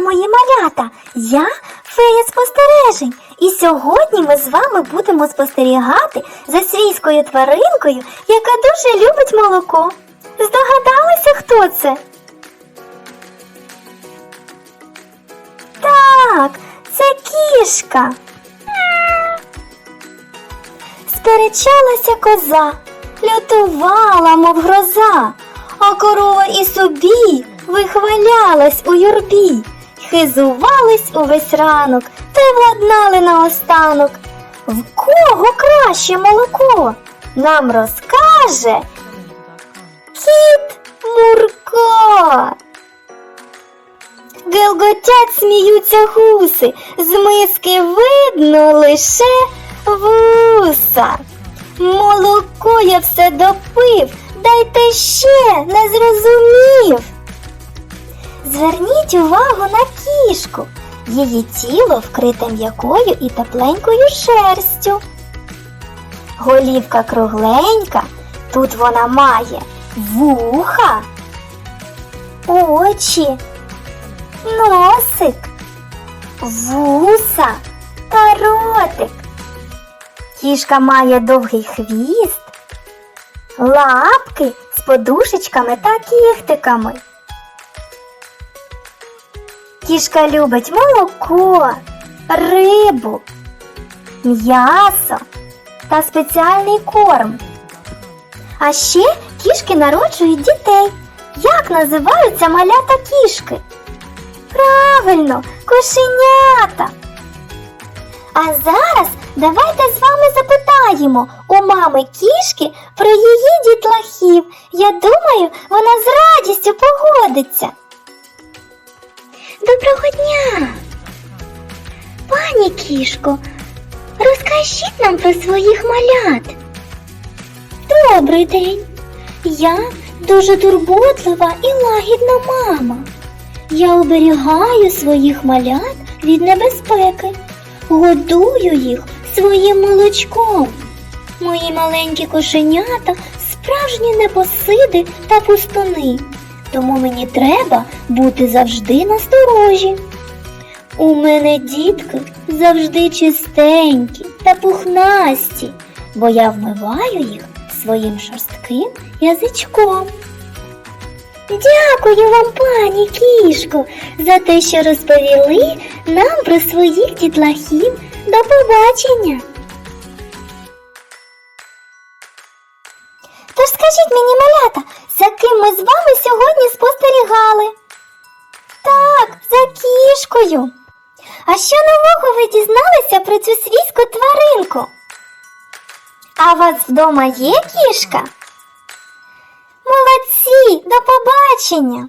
мої малята! Я фея спостережень, і сьогодні ми з вами будемо спостерігати за свійською тваринкою, яка дуже любить молоко. Здогадалися, хто це? Так, це кішка. Сперечалася коза, лютувала, мов гроза, а корова і собі вихвалялась у юрбі, хизувались увесь ранок та й владнали наостанок. В кого краще молоко? Нам розкаже кіт Мурко. Гелготять сміються гуси, з миски видно лише вуса. Молоко я все допив, дайте ще не зрозумів. Зверніть увагу на кішку. Її тіло вкрите м'якою і тепленькою шерстю. Голівка кругленька, тут вона має вуха, очі, носик, вуса та ротик. Кішка має довгий хвіст, лапки з подушечками та кіхтиками. Кішка любить молоко, рибу, м'ясо та спеціальний корм. А ще кішки народжують дітей. Як називаються малята кішки? Правильно, кошенята. А зараз давайте з вами запитаємо у мами кішки про її дітлахів. Я думаю, вона з радістю погодиться. Доброго дня! Пані кішко, розкажіть нам про своїх малят. Добрий день. Я дуже турботлива і лагідна мама. Я оберігаю своїх малят від небезпеки, годую їх своїм молочком. Мої маленькі кошенята справжні непосиди та пустуни, тому мені треба бути завжди насторожі. У мене дітки завжди чистенькі та пухнасті, бо я вмиваю їх своїм шорстким язичком. Дякую вам, пані кішко, за те, що розповіли нам про своїх дітлахів. До побачення. Тож скажіть мені, малята, кішкою. А що нового ви дізналися про цю свійську тваринку? А у вас вдома є кішка? Молодці, до побачення!